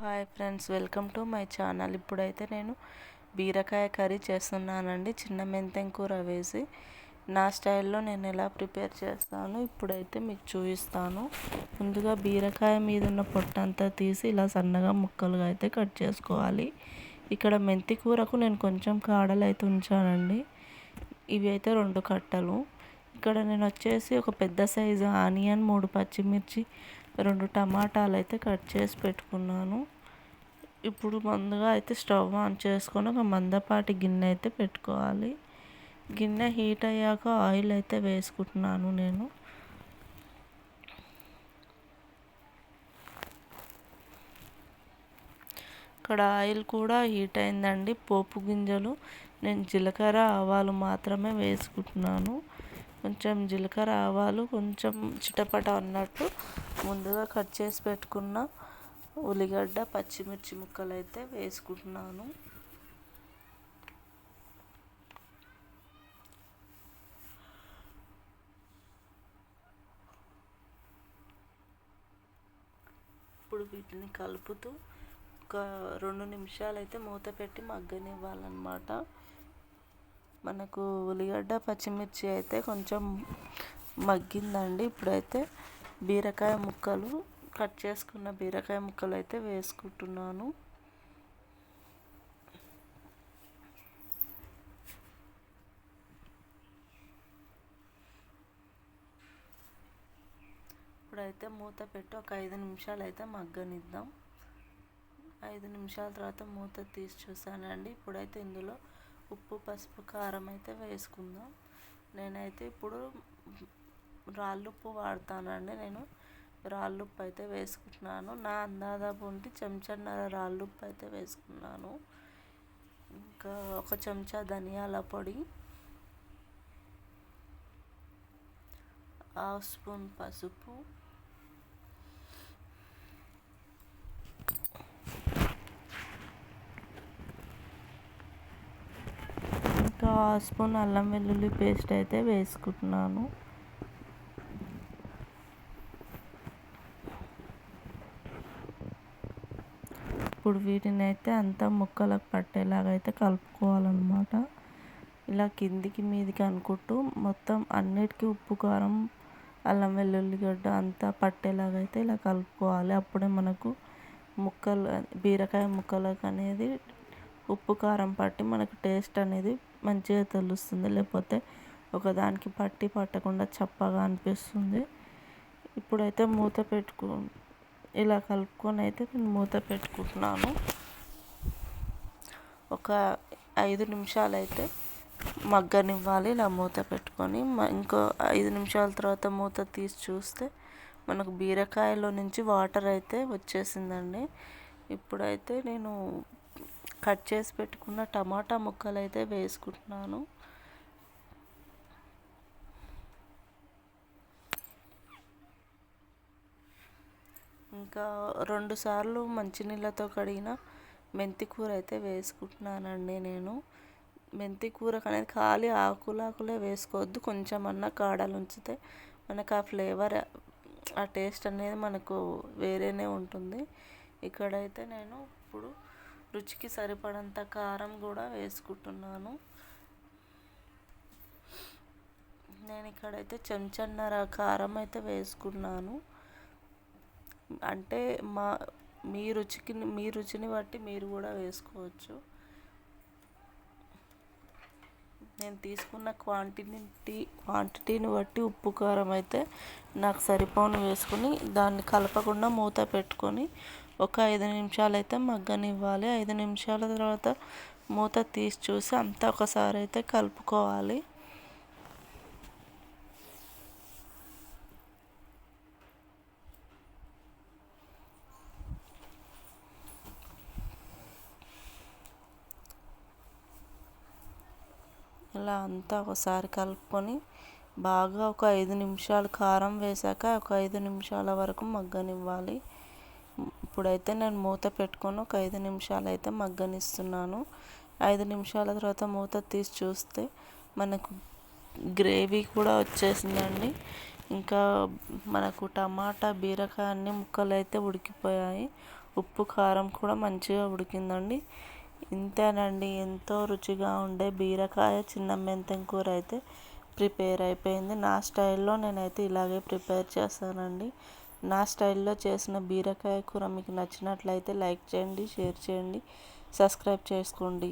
Hi friends welcome to my channel. ఇప్పుడైతే నేను బీరకాయ కర్రీ చేస్తున్నానండి చిన్న మెంతెం కూర వేసి. నా స్టైల్లో నేను ఎలా ప్రిపేర్ చేస్తాను ఇప్పుడైతే మీకు చూపిస్తాను. ముందుగా బీరకాయ మీద ఉన్న పొట్టంతా తీసి ఇలా సన్నగా ముక్కలుగా అయితే కట్ చేసుకోవాలి. ఇక్కడ మెంతి కూరకు నేను కొంచెం కాడలు అయితే ఉంచానండి. ఇవి అయితే రెండు కట్టలు. ఇక్కడ నేను వచ్చేసి ఒక పెద్ద సైజు ఆనియన్ మూడు పచ్చిమిర్చి రెండు టమాటాలు అయితే కట్ చేసి పెట్టుకున్నాను. ఇప్పుడు ముందుగా అయితే స్టవ్ ఆన్ చేసుకొని ఒక మందపాటి గిన్నె అయితే పెట్టుకోవాలి. గిన్నె హీట్ అయ్యాక ఆయిల్ అయితే వేసుకుంటున్నాను నేను. ఇక్కడ ఆయిల్ కూడా హీట్ అయిందండి. పోపు గింజలు నేను జీలకర్ర ఆవాలు మాత్రమే వేసుకుంటున్నాను. కొంచెం జీలకర్ర ఆవాలు కొంచెం చిటపట అన్నట్టు ముందుగా కట్ చేసి పెట్టుకున్న ఉల్లిగడ్డ పచ్చిమిర్చి ముక్కలు అయితే వేసుకుంటున్నాను. ఇప్పుడు వీటిని కలుపుతూ ఒక రెండు నిమిషాలు అయితే మూత పెట్టి మగ్గనివ్వాలన్నమాట. మనకు ఉల్లిగడ్డ పచ్చిమిర్చి అయితే కొంచెం మగ్గిందండి. ఇప్పుడైతే బీరకాయ ముక్కలు కట్ చేసుకున్న బీరకాయ ముక్కలు అయితే వేసుకుంటున్నాను. ఇప్పుడైతే మూత పెట్టి ఒక ఐదు నిమిషాలు అయితే మగ్గనిద్దాం. ఐదు నిమిషాల తర్వాత మూత తీసి చూసానండి ఇప్పుడైతే ఇందులో ఉప్పు పసుపు కారం అయితే వేసుకుందాం. నేనైతే ఇప్పుడు రాళ్ళుప్పు వాడతానండి. నేను రాళ్ళుప్పు అయితే వేసుకుంటున్నాను. నా అందాదాపు ఉంటే చెంచాన్నర రాళ్ళుప్పు అయితే వేసుకున్నాను. ఇంకా ఒక చెంచా ధనియాల పొడి హాఫ్ స్పూన్ పసుపు ఇంకా స్పూన్ అల్లం వెల్లుల్లి పేస్ట్ అయితే వేసుకుంటున్నాను. ఇప్పుడు వీటిని అయితే అంతా ముక్కలకు పట్టేలాగా అయితే కలుపుకోవాలన్నమాట. ఇలా కిందికి మీదికి అనుకుంటూ మొత్తం అన్నిటికీ ఉప్పు కారం అల్లం వెల్లుల్లిగడ్డ అంతా పట్టేలాగా అయితే ఇలా కలుపుకోవాలి. అప్పుడే మనకు ముక్కలు బీరకాయ ముక్కలకు అనేది ఉప్పు కారం పట్టి మనకు టేస్ట్ అనేది మంచిగా తెలుస్తుంది. లేకపోతే ఒకదానికి పట్టి పట్టకుండా చప్పగా అనిపిస్తుంది. ఇప్పుడైతే మూత పెట్టుకు ఇలా కలుపుకొని అయితే నేను మూత పెట్టుకుంటున్నాను. ఒక ఐదు నిమిషాలు అయితే మగ్గనివ్వాలి. ఇలా మూత పెట్టుకొని ఇంకో ఐదు నిమిషాల తర్వాత మూత తీసి చూస్తే మనకు బీరకాయలో నుంచి వాటర్ అయితే వచ్చేసిందండి. ఇప్పుడైతే నేను కట్ చేసి పెట్టుకున్న టమాటా ముక్కలు అయితే వేసుకుంటున్నాను. ఇంకా రెండు సార్లు మంచినీళ్ళతో కడిగిన మెంతి కూర అయితే వేసుకుంటున్నానండి నేను. బెంతికూరకు అనేది ఖాళీ ఆకులాకులే వేసుకోవద్దు కొంచెం అన్న కాడలు ఉంచితే మనకు ఆ ఫ్లేవర్ ఆ టేస్ట్ అనేది మనకు వేరేనే ఉంటుంది. ఇక్కడైతే నేను ఇప్పుడు రుచికి సరిపడంత కారం కూడా వేసుకుంటున్నాను. నేను ఇక్కడైతే చెంచన్నర కారం అయితే వేసుకున్నాను. అంటే మా మీ రుచికి మీ రుచిని బట్టి మీరు కూడా వేసుకోవచ్చు. నేను తీసుకున్న క్వాంటిటీ క్వాంటిటీని బట్టి ఉప్పు కారం అయితే నాకు సరిపోను వేసుకుని దాన్ని కలపకుండా మూత పెట్టుకొని ఒక ఐదు నిమిషాలు అయితే మగ్గనివ్వాలి. ఐదు నిమిషాల తర్వాత మూత తీసి చూసి అంతా ఒకసారి అయితే కలుపుకోవాలి. ఇలా అంతా ఒకసారి కలుపుకొని బాగా ఒక ఐదు నిమిషాలు కారం వేసాక ఒక ఐదు నిమిషాల వరకు మగ్గనివ్వాలి. ఇప్పుడైతే నేను మూత పెట్టుకొని ఒక ఐదు నిమిషాలు అయితే మగ్గనిస్తున్నాను. ఐదు నిమిషాల తర్వాత మూత తీసి చూస్తే మనకు గ్రేవీ కూడా వచ్చేసిందండి. ఇంకా మనకు టమాటా బీరకాయ అన్ని ముక్కలు అయితే ఉడికిపోయాయి. ఉప్పు కారం కూడా మంచిగా ఉడికిందండి. ఇంతేనండి ఎంతో రుచిగా ఉండే బీరకాయ చిన్న మెంతెం కూర అయితే ప్రిపేర్ అయిపోయింది. నా స్టైల్లో నేనైతే ఇలాగే ప్రిపేర్ చేస్తానండి. నా స్టైల్లో చేసిన బీరకాయ కూర మీకు నచ్చినట్లయితే లైక్ చేయండి షేర్ చేయండి సబ్స్క్రైబ్ చేసుకోండి.